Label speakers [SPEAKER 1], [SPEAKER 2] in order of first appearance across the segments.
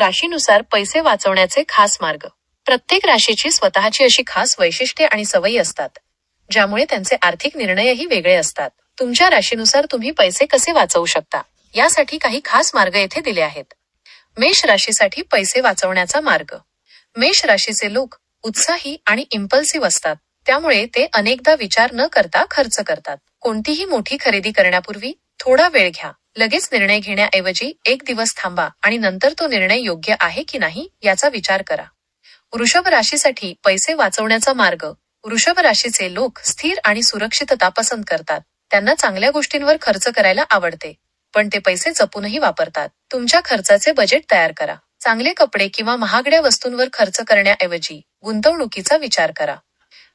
[SPEAKER 1] राशीनुसार पैसे वाचवण्याचे खास मार्ग. प्रत्येक राशीची स्वतःची अशी खास वैशिष्ट्ये आणि सवयी असतात ज्यामुळे त्यांचे आर्थिक निर्णयही वेगळे असतात. तुमच्या राशीनुसार तुम्ही पैसे कसे वाचवू शकता? यासाठी काही खास मार्ग येथे दिले आहेत. मेष राशीसाठी पैसे वाचवण्याचा मार्ग. मेष राशीचे लोक उत्साही आणि इम्पल्सिव्ह असतात त्यामुळे ते अनेकदा विचार न करता खर्च करतात. कोणतीही मोठी खरेदी करण्यापूर्वी थोडा वेळ घ्या. लगेच निर्णय घेण्याऐवजी एक दिवस थांबा आणि नंतर तो निर्णय योग्य आहे की नाही याचा विचार करा. वृषभ राशीसाठी पैसे वाचवण्याचा मार्ग. वृषभ राशीचे लोक स्थिर आणि सुरक्षितता पसंत करतात. त्यांना चांगल्या गोष्टींवर खर्च करायला आवडते. पण ते पैसे जपूनही वापरतात. तुमच्या खर्चाचे बजेट तयार करा. चांगले कपडे किंवा महागड्या वस्तूंवर खर्च करण्याऐवजी गुंतवणुकीचा विचार करा.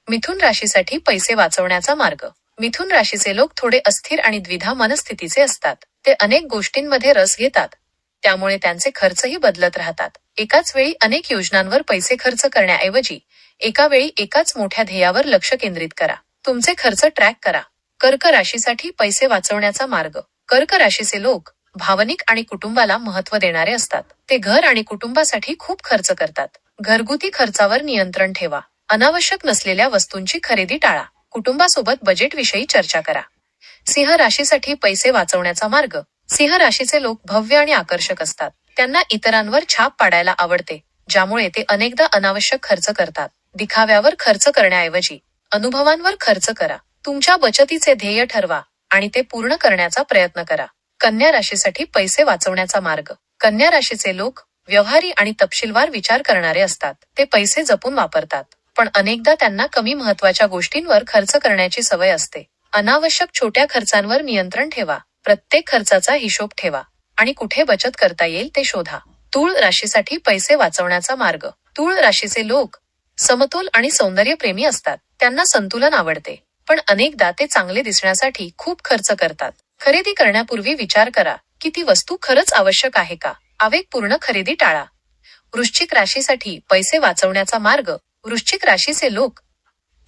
[SPEAKER 1] मिथुन राशीसाठी पैसे वाचवण्याचा मार्ग. मिथुन राशीचे लोक थोडे अस्थिर आणि द्विधा मनस्थितीचे असतात. ते अनेक गोष्टींमध्ये रस घेतात. त्यामुळे त्यांचे खर्चही बदलत राहतात. एकाच वेळी अनेक योजनांवर पैसे खर्च करण्याऐवजी एका वेळी एकाच मोठ्या ध्येयावर लक्ष केंद्रित करा. तुमचे खर्च ट्रॅक करा. कर्क राशीसाठी पैसे वाचवण्याचा मार्ग. कर्क राशीचे लोक भावनिक आणि कुटुंबाला महत्त्व देणारे असतात. ते घर आणि कुटुंबासाठी खूप खर्च करतात. घरगुती खर्चावर नियंत्रण ठेवा. अनावश्यक नसलेल्या वस्तूंची खरेदी टाळा. कुटुंबासोबत बजेटविषयी चर्चा करा. सिंह राशीसाठी पैसे वाचवण्याचा मार्ग. सिंह राशीचे लोक भव्य आणि आकर्षक असतात. त्यांना इतरांवर छाप पाडायला आवडते ज्यामुळे ते अनेकदा अनावश्यक खर्च करतात. दिखाव्यावर खर्च करण्याऐवजी अनुभवांवर खर्च करा. तुमच्या बचतीचे ध्येय ठरवा आणि ते पूर्ण करण्याचा प्रयत्न करा. कन्या राशीसाठी पैसे वाचवण्याचा मार्ग. कन्या राशीचे लोक व्यवहारी आणि तपशीलवार विचार करणारे असतात. ते पैसे जपून वापरतात. पण अनेकदा त्यांना कमी महत्त्वाच्या गोष्टींवर खर्च करण्याची सवय असते. अनावश्यक छोट्या खर्चांवर नियंत्रण ठेवा. प्रत्येक खर्चाचा हिशोब ठेवा. आणि कुठे बचत करता येईल ते शोधा. तूळ राशीसाठी पैसे वाचवण्याचा मार्ग. तूळ राशीचे लोक समतोल आणि सौंदर्यप्रेमी असतात. त्यांना संतुलन आवडते. पण अनेकदा ते चांगले दिसण्यासाठी खूप खर्च करतात. खरेदी करण्यापूर्वी विचार करा की ती वस्तू खरंच आवश्यक आहे का? आवेगपूर्ण खरेदी टाळा. वृश्चिक राशीसाठी पैसे वाचवण्याचा मार्ग. वृश्चिक राशीचे लोक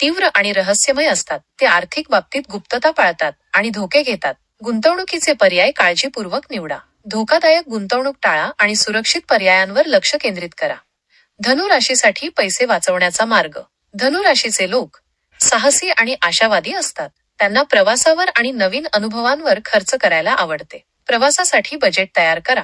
[SPEAKER 1] तीव्र आणि रहस्यमय असतात. ते आर्थिक बाबतीत गुप्तता पाळतात आणि धोके घेतात. गुंतवणुकीचे पर्याय काळजीपूर्वक निवडा. धोकादायक गुंतवणूक टाळा आणि सुरक्षित पर्यायांवर लक्ष केंद्रित करा. धनु राशीसाठी पैसे वाचवण्याचा मार्ग. धनु राशीचे लोक साहसी आणि आशावादी असतात. त्यांना प्रवासावर आणि नवीन अनुभवांवर खर्च करायला आवडते. प्रवासासाठी बजेट तयार करा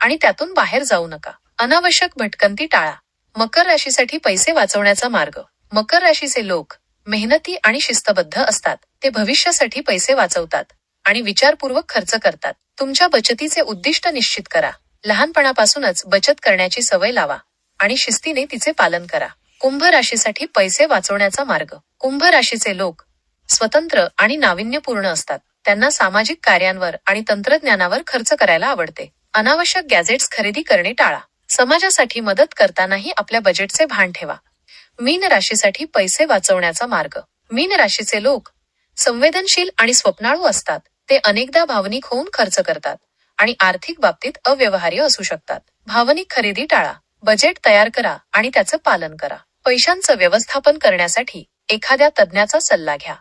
[SPEAKER 1] आणि त्यातून बाहेर जाऊ नका. अनावश्यक भटकंती टाळा. मकर राशीसाठी पैसे वाचवण्याचा मार्ग. मकर राशीचे लोक मेहनती आणि शिस्तबद्ध असतात. ते भविष्यासाठी पैसे वाचवतात आणि विचारपूर्वक खर्च करतात. तुमच्या बचतीचे उद्दिष्ट निश्चित करा. लहानपणापासूनच बचत करण्याची सवय लावा आणि शिस्तीने तिचे पालन करा. कुंभ राशीसाठी पैसे वाचवण्याचा मार्ग. कुंभ राशीचे लोक स्वतंत्र आणि नाविन्यपूर्ण असतात. त्यांना सामाजिक कार्यांवर आणि तंत्रज्ञानावर खर्च करायला आवडते. अनावश्यक गॅजेट्स खरेदी करणे टाळा. समाजासाठी मदत करतानाही आपल्या बजेटचे भान ठेवा. मीन राशीसाठी पैसे वाचवण्याचा मार्ग. मीन राशीचे लोक संवेदनशील आणि स्वप्नाळू असतात. ते अनेकदा भावनिक होऊन खर्च करतात आणि आर्थिक बाबतीत अव्यवहार्य असू शकतात. भावनिक खरेदी टाळा. बजेट तयार करा आणि त्याचं पालन करा. पैशांचं व्यवस्थापन करण्यासाठी एखाद्या तज्ज्ञाचा सल्ला घ्या.